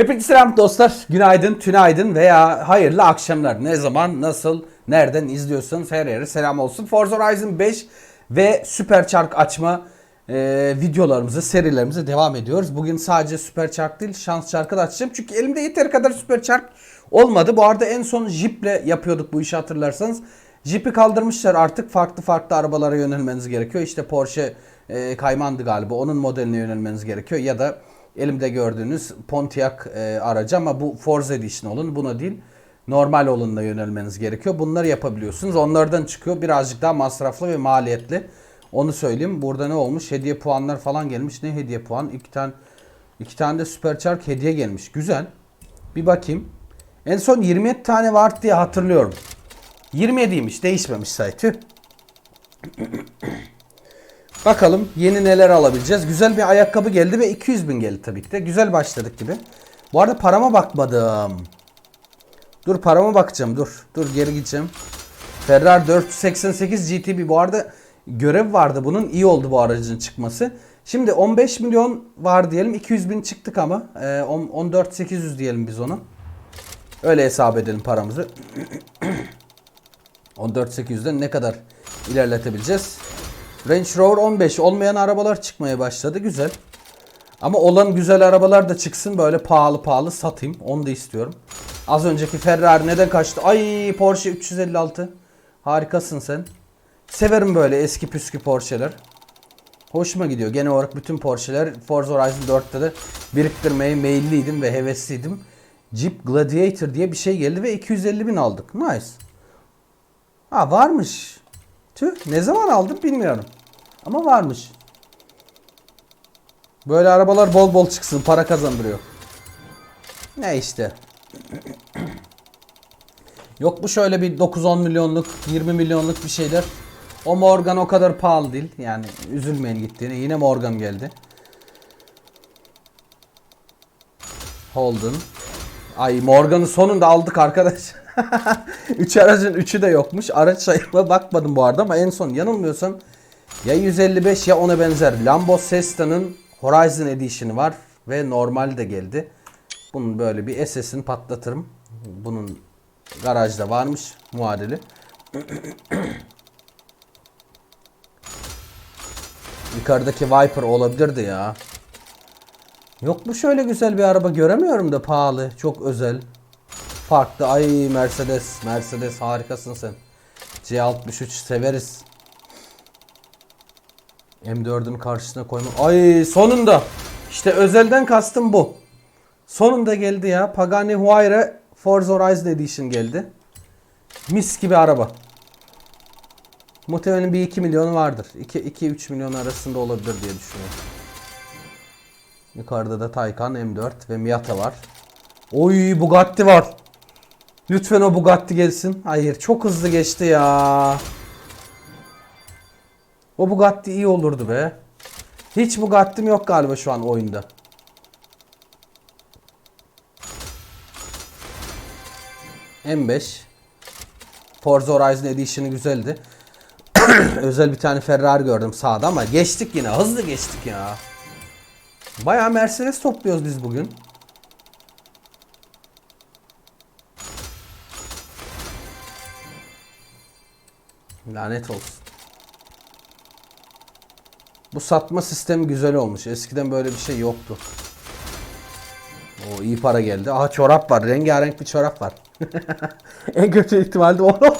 Hepinize selam dostlar. Günaydın, tünaydın veya hayırlı akşamlar. Ne zaman, nasıl, nereden izliyorsanız her yere selam olsun. Forza Horizon 5 ve Süper Çark açma e, videolarımızı, serilerimize devam ediyoruz. Bugün sadece Süper Çark değil, Şans Çark'ı da açacağım. Çünkü elimde yeteri kadar Süper Çark olmadı. Bu arada en son Jeep'le yapıyorduk bu işi hatırlarsanız. Jeep'i kaldırmışlar artık farklı farklı arabalara yönelmeniz gerekiyor. İşte Porsche e, Cayman'dı galiba. Onun modeline yönelmeniz gerekiyor. Ya da elimde gördüğünüz Pontiac e, aracı ama bu Forza Edition olun. Buna değil normal olanına yönelmeniz gerekiyor. Bunları yapabiliyorsunuz. Onlardan çıkıyor. Birazcık daha masraflı ve maliyetli. Onu söyleyeyim. Burada ne olmuş? Hediye puanlar falan gelmiş. Ne hediye puan? İki tane iki tane de Supercharge hediye gelmiş. Güzel. Bir bakayım. En son 27 tane var diye hatırlıyorum. 27'ymiş. Değişmemiş say. Bakalım yeni neler alabileceğiz. Güzel bir ayakkabı geldi ve 200 bin geldi tabii ki de. Güzel başladık gibi. Bu arada parama bakmadım. Dur parama bakacağım dur. Dur geri gideceğim. Ferrari 488 GTB bu arada görev vardı bunun. iyi oldu bu aracın çıkması. Şimdi 15 milyon var diyelim. 200 bin çıktık ama. Ee, 14 800 diyelim biz onu. Öyle hesap edelim paramızı. 14.800'den ne kadar ilerletebileceğiz? Range Rover 15 olmayan arabalar çıkmaya başladı. Güzel. Ama olan güzel arabalar da çıksın böyle pahalı pahalı satayım. Onu da istiyorum. Az önceki Ferrari neden kaçtı? Ay Porsche 356. Harikasın sen. Severim böyle eski püskü Porsche'ler. Hoşuma gidiyor. Genel olarak bütün Porsche'ler Forza Horizon 4'te de biriktirmeye meyilliydim ve hevesliydim. Jeep Gladiator diye bir şey geldi ve 250 bin aldık. Nice. Ha varmış. Tüh ne zaman aldım bilmiyorum. Ama varmış. Böyle arabalar bol bol çıksın para kazandırıyor. Ne işte. Yok mu şöyle bir 9-10 milyonluk 20 milyonluk bir şeyler. O Morgan o kadar pahalı değil. Yani üzülmeyin gittiğine. Yine Morgan geldi. Holden. Ay Morgan'ı sonunda aldık arkadaş. Üç aracın üçü de yokmuş. Araç sayıma bakmadım bu arada ama en son yanılmıyorsam ya 155 ya ona benzer. Lambo Sesta'nın Horizon Edition'ı var ve normal de geldi. Bunun böyle bir SS'ini patlatırım. Bunun garajda varmış muadili. Yukarıdaki Viper olabilirdi ya. Yok mu şöyle güzel bir araba göremiyorum da pahalı, çok özel. Farklı. Ay Mercedes, Mercedes harikasın sen. C63 severiz. M4'ün karşısına koyma. Ay sonunda. İşte özelden kastım bu. Sonunda geldi ya. Pagani Huayra Forza Horizon Edition geldi. Mis gibi araba. Muhtemelen bir 2 milyonu vardır. 2-3 milyon arasında olabilir diye düşünüyorum. Yukarıda da Taycan M4 ve Miata var. Oy Bugatti var. Lütfen o Bugatti gelsin. Hayır çok hızlı geçti ya. O Bugatti iyi olurdu be. Hiç Bugatti'm yok galiba şu an oyunda. M5 Forza Horizon Edition'ı güzeldi. Özel bir tane Ferrari gördüm sağda ama geçtik yine. Hızlı geçtik ya. Bayağı Mercedes topluyoruz biz bugün. Lanet olsun. Bu satma sistemi güzel olmuş. Eskiden böyle bir şey yoktu. O iyi para geldi. Aha çorap var. Rengarenk bir çorap var. en kötü ihtimalle onu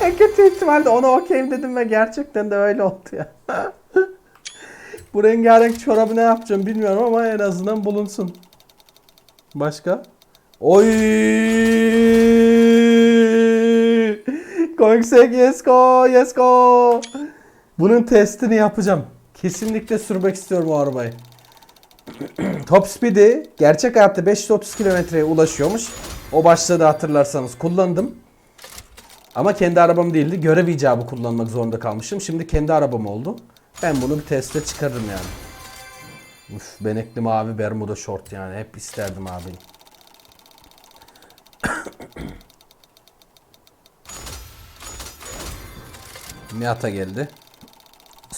en kötü ihtimalle onu okeyim dedim ve gerçekten de öyle oldu ya. Bu rengarenk çorabı ne yapacağım bilmiyorum ama en azından bulunsun. Başka? Oy! Kongsek yes go yes go. Bunun testini yapacağım. Kesinlikle sürmek istiyorum o arabayı. Top speed'i gerçek hayatta 530 kilometreye ulaşıyormuş. O başladı hatırlarsanız kullandım. Ama kendi arabam değildi. Görev icabı kullanmak zorunda kalmışım. Şimdi kendi arabam oldu. Ben bunu bir teste çıkarırım yani. Uf, benekli mavi Bermuda short yani. Hep isterdim abi. Miata geldi.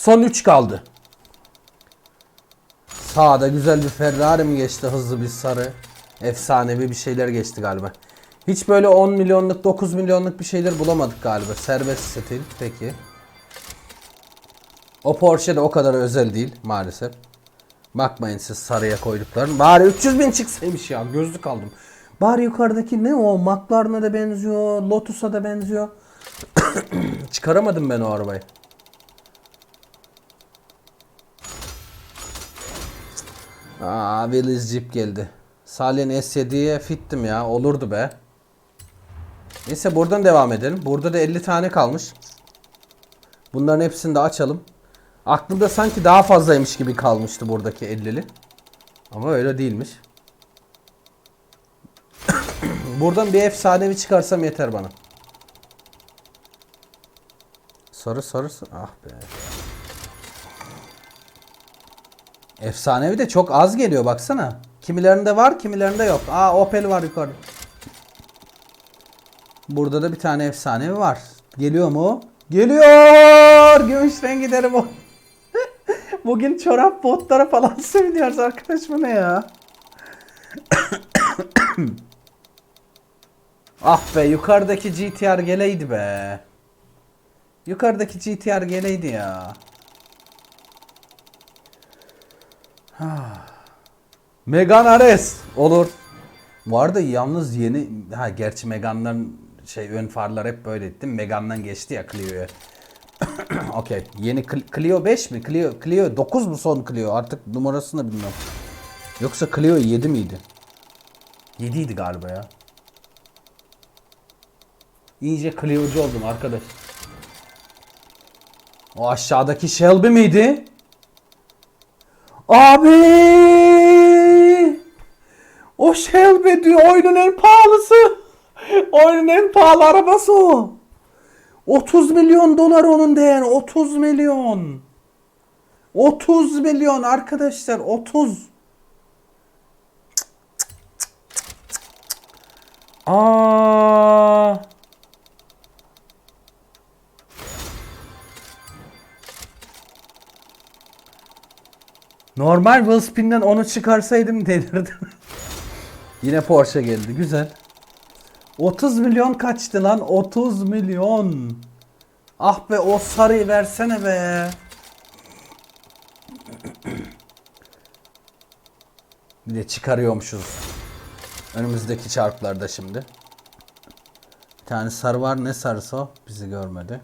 Son 3 kaldı. Sağda güzel bir Ferrari mi geçti hızlı bir sarı. Efsanevi bir şeyler geçti galiba. Hiç böyle 10 milyonluk 9 milyonluk bir şeyler bulamadık galiba. Serbest stil peki. O Porsche de o kadar özel değil maalesef. Bakmayın siz sarıya koydukların. Bari 300 bin çıksaymış ya. Gözlük aldım. Bari yukarıdaki ne o? McLaren'a da benziyor. Lotus'a da benziyor. Çıkaramadım ben o arabayı. Aa Willis Jeep geldi. Salih'in S7'ye fittim ya. Olurdu be. Neyse buradan devam edelim. Burada da 50 tane kalmış. Bunların hepsini de açalım. Aklımda sanki daha fazlaymış gibi kalmıştı buradaki 50'li. Ama öyle değilmiş. Buradan bir efsanevi çıkarsam yeter bana. Sarı sarı sarı. Ah be. Efsanevi de çok az geliyor baksana. Kimilerinde var kimilerinde yok. Aa Opel var yukarıda. Burada da bir tane efsanevi var. Geliyor mu? Geliyor! Gümüş rengi derim o. Bugün çorap botlara falan seviniyoruz arkadaş bu ne ya? ah be yukarıdaki GTR geleydi be. Yukarıdaki GTR geleydi ya. Megan RS olur. Bu arada yalnız yeni ha gerçi Megan'ların şey ön farlar hep böyle mi? Megan'dan geçti ya Clio'ya. Okey. Yeni Cl- Clio 5 mi? Clio Clio 9 mu son Clio? Artık numarasını bilmiyorum. Yoksa Clio 7 miydi? 7 idi galiba ya. İyice Clio'cu oldum arkadaş. O aşağıdaki Shelby miydi? Abi! O Shelby diyor oyunun en pahalısı. Oyunun en pahalı arabası o. 30 milyon dolar onun değeri. 30 milyon. 30 milyon arkadaşlar 30. Aa! Normal Wellspin'den onu çıkarsaydım delirdim. Yine Porsche geldi. Güzel. 30 milyon kaçtı lan? 30 milyon. Ah be o sarıyı versene be. Bir de çıkarıyormuşuz. Önümüzdeki çarklarda şimdi. Bir tane sarı var. Ne sarısı o? Bizi görmedi.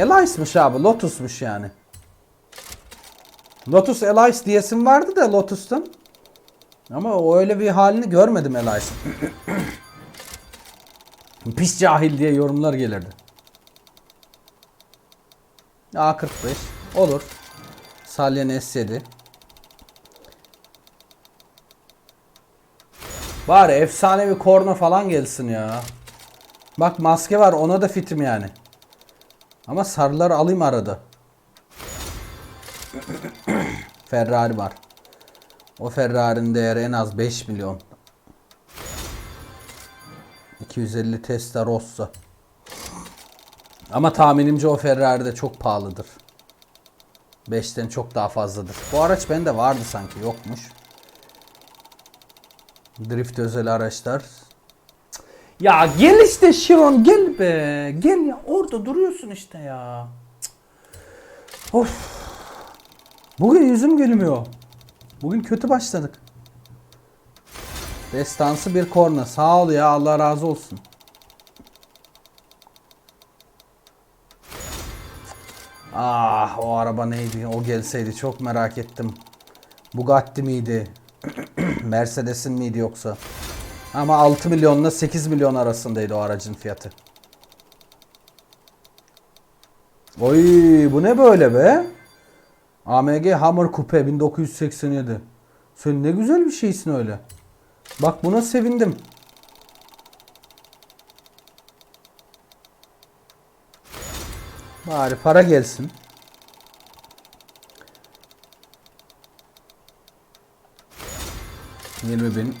Elice'mış abi. Lotus'muş yani. Lotus Elice diyesim vardı da Lotus'tan. Ama o öyle bir halini görmedim Elice'ın. Pis cahil diye yorumlar gelirdi. A45 olur. Salyan S7. Bari efsane bir korna falan gelsin ya. Bak maske var ona da fitim yani. Ama sarıları alayım arada. Ferrari var. O Ferrari'nin değeri en az 5 milyon. 250 Testarossa. Ama tahminimce o Ferrari de çok pahalıdır. 5'ten çok daha fazladır. Bu araç bende vardı sanki yokmuş. Drift özel araçlar. Ya gel işte Şiron gel be. Gel ya orada duruyorsun işte ya. Cık. Of. Bugün yüzüm gülmüyor. Bugün kötü başladık. Destansı bir korna. Sağ ol ya Allah razı olsun. Ah o araba neydi? O gelseydi çok merak ettim. Bugatti miydi? Mercedes'in miydi yoksa? Ama 6 milyonla 8 milyon arasındaydı o aracın fiyatı. Oy bu ne böyle be? AMG Hammer Coupe 1987. Sen ne güzel bir şeysin öyle. Bak buna sevindim. Bari para gelsin. Yirmi bin.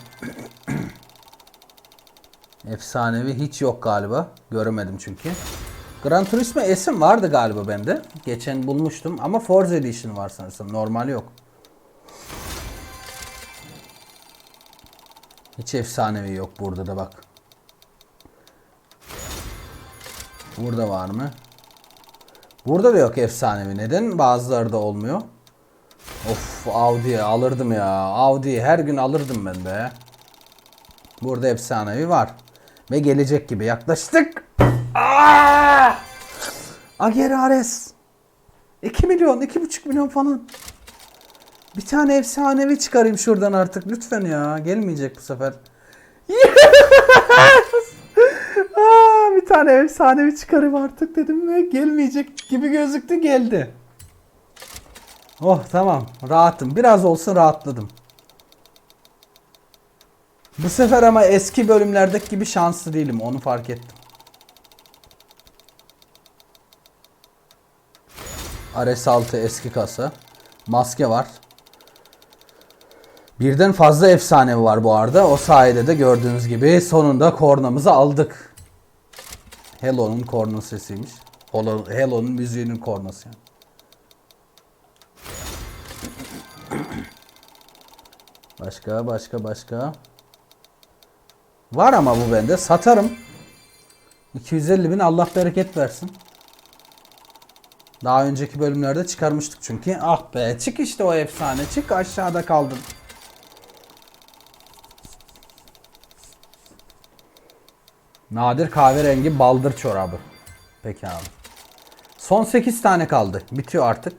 Efsanevi hiç yok galiba. Göremedim çünkü. Gran Turismo S'in vardı galiba bende. Geçen bulmuştum ama Forza Edition var sanırsam. Normal yok. Hiç efsanevi yok burada da bak. Burada var mı? Burada da yok efsanevi. Neden? Bazıları da olmuyor. Of Audi'ye alırdım ya. Audi'yi her gün alırdım ben be. Burada efsanevi var. Ve gelecek gibi yaklaştık. Aa! Ager Ares. 2 milyon, 2,5 milyon falan. Bir tane efsanevi çıkarayım şuradan artık lütfen ya. Gelmeyecek bu sefer. Yes! Aa, bir tane efsanevi çıkarayım artık dedim ve gelmeyecek gibi gözüktü geldi. Oh tamam rahatım. Biraz olsun rahatladım. Bu sefer ama eski bölümlerdeki gibi şanslı değilim onu fark ettim. RS6 eski kasa. Maske var. Birden fazla efsane var bu arada. O sayede de gördüğünüz gibi sonunda kornamızı aldık. Hello'nun korna sesiymiş. Hello- Hello'nun müziğinin kornası yani. Başka başka başka. Var ama bu bende. Satarım. 250 bin Allah bereket versin. Daha önceki bölümlerde çıkarmıştık çünkü. Ah be çık işte o efsane. Çık aşağıda kaldın. Nadir kahverengi baldır çorabı. Peki abi. Son 8 tane kaldı. Bitiyor artık.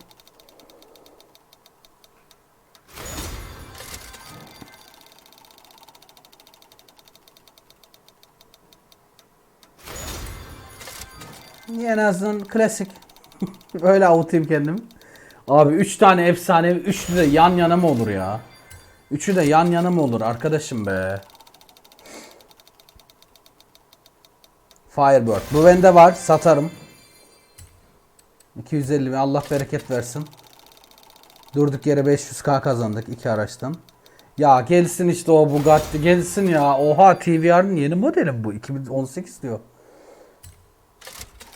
En azından klasik. Öyle avutayım kendimi. Abi 3 tane efsane, üçlü de yan yana mı olur ya? Üçü de yan yana mı olur arkadaşım be? Firebird. Bu bende var. Satarım. 250 bin. Allah bereket versin. Durduk yere 500k kazandık iki araçtan. Ya gelsin işte o Bugatti gelsin ya. Oha TVR'ın yeni modeli bu. 2018 diyor.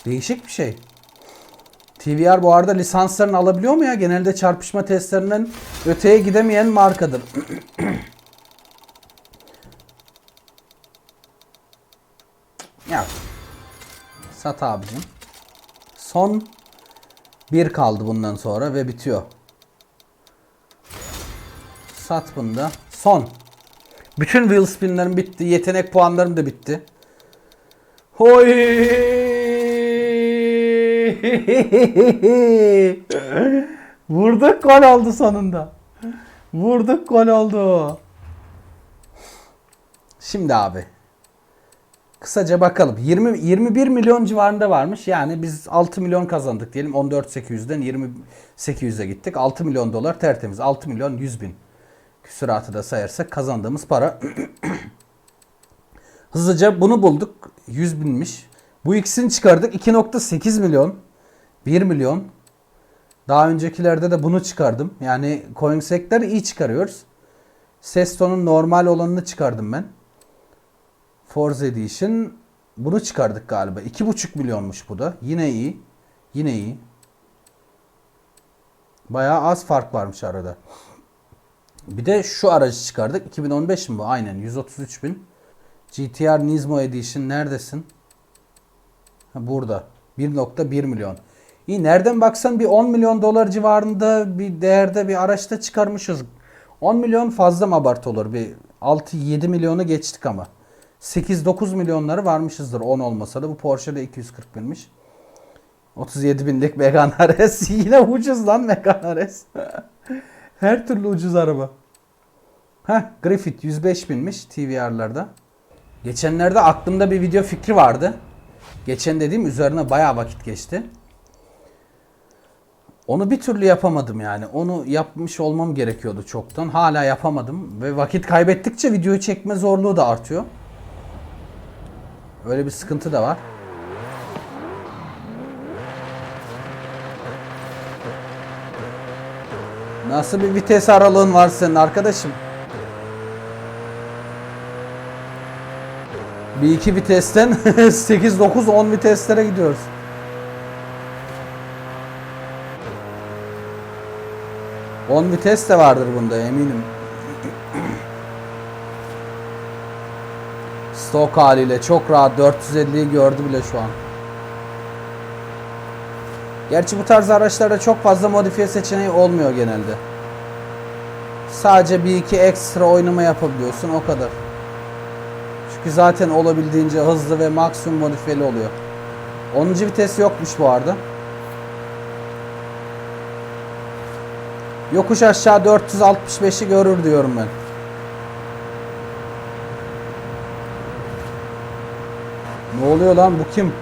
Değişik bir şey. TVR bu arada lisanslarını alabiliyor mu ya? Genelde çarpışma testlerinden öteye gidemeyen markadır. ya. Sat abicim. Son bir kaldı bundan sonra ve bitiyor. Sat bunu da. Son. Bütün wheel spinlerim bitti. Yetenek puanlarım da bitti. Hoy! Vurduk gol oldu sonunda. Vurduk gol oldu. Şimdi abi. Kısaca bakalım. 20 21 milyon civarında varmış. Yani biz 6 milyon kazandık diyelim. 14.800'den 20.800'e gittik. 6 milyon dolar tertemiz. 6 milyon 100 bin. Küsuratı da sayarsak kazandığımız para. Hızlıca bunu bulduk. 100 binmiş. Bu ikisini çıkardık. 2.8 milyon. 1 milyon. Daha öncekilerde de bunu çıkardım. Yani Coinsec'ler iyi çıkarıyoruz. Sesto'nun normal olanını çıkardım ben. Forza Edition bunu çıkardık galiba. 2.5 milyonmuş bu da. Yine iyi. Yine iyi. Bayağı az fark varmış arada. Bir de şu aracı çıkardık. 2015 mi bu? Aynen 133 bin. GTR Nismo Edition neredesin? Ha, burada. 1.1 milyon. İyi nereden baksan bir 10 milyon dolar civarında bir değerde bir araçta çıkarmışız. 10 milyon fazla mı abartı olur? Bir 6-7 milyonu geçtik ama. 8-9 milyonları varmışızdır 10 olmasa da bu Porsche'de 240 binmiş. 37 binlik Megane RS yine ucuz lan Megane RS. Her türlü ucuz araba. Heh Griffith 105 binmiş TVR'larda. Geçenlerde aklımda bir video fikri vardı. Geçen dediğim üzerine bayağı vakit geçti. Onu bir türlü yapamadım yani. Onu yapmış olmam gerekiyordu çoktan. Hala yapamadım ve vakit kaybettikçe videoyu çekme zorluğu da artıyor. Öyle bir sıkıntı da var. Nasıl bir vites aralığın var senin arkadaşım? Bir iki vitesten 8 9 10 viteslere gidiyoruz. 10 vites de vardır bunda eminim. Stok haliyle çok rahat 450'yi gördü bile şu an. Gerçi bu tarz araçlarda çok fazla modifiye seçeneği olmuyor genelde. Sadece bir iki ekstra oynama yapabiliyorsun o kadar. Çünkü zaten olabildiğince hızlı ve maksimum modifiyeli oluyor. 10. vites yokmuş bu arada. Yokuş aşağı 465'i görür diyorum ben. Ne oluyor lan bu kim?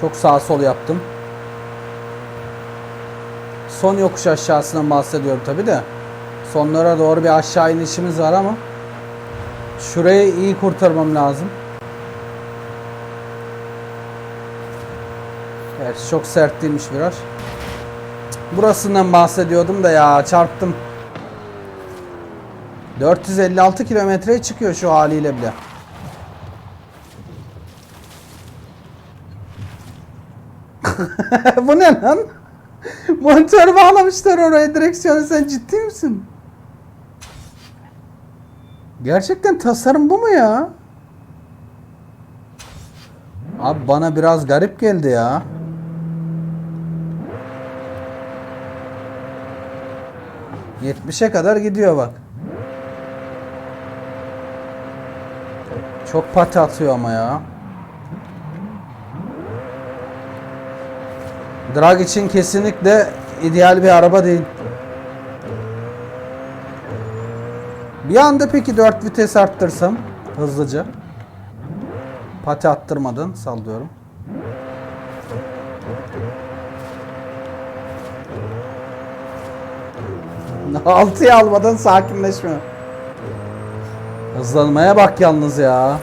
Çok sağ sol yaptım. Son yokuş aşağısından bahsediyorum tabi de. Sonlara doğru bir aşağı inişimiz var ama şurayı iyi kurtarmam lazım. Gerçi çok sert değilmiş viraj. Burasından bahsediyordum da ya çarptım. 456 kilometreye çıkıyor şu haliyle bile. Bu ne lan? Monitör bağlamışlar oraya direksiyonu sen ciddi misin? Gerçekten tasarım bu mu ya? Abi bana biraz garip geldi ya. Yetmişe kadar gidiyor bak. Çok pati atıyor ama ya. Drag için kesinlikle ideal bir araba değil. Bir anda peki 4 vites arttırsam hızlıca. Pati attırmadan sallıyorum. Altıya almadan sakinleşme. Hızlanmaya bak yalnız ya.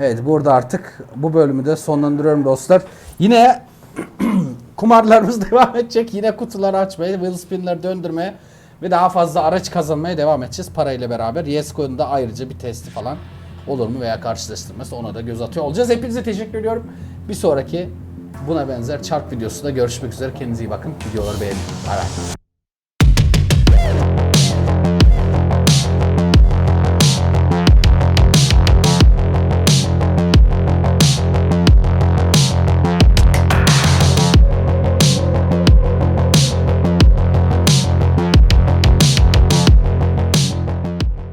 Evet burada artık bu bölümü de sonlandırıyorum dostlar. Yine kumarlarımız devam edecek. Yine kutuları açmaya, wheel spinleri döndürmeye ve daha fazla araç kazanmaya devam edeceğiz parayla beraber. Yesco'nun da ayrıca bir testi falan olur mu veya karşılaştırması ona da göz atıyor olacağız. Hepinize teşekkür ediyorum. Bir sonraki buna benzer çarp videosunda görüşmek üzere. Kendinize iyi bakın. Videoları beğenin. Bay bay.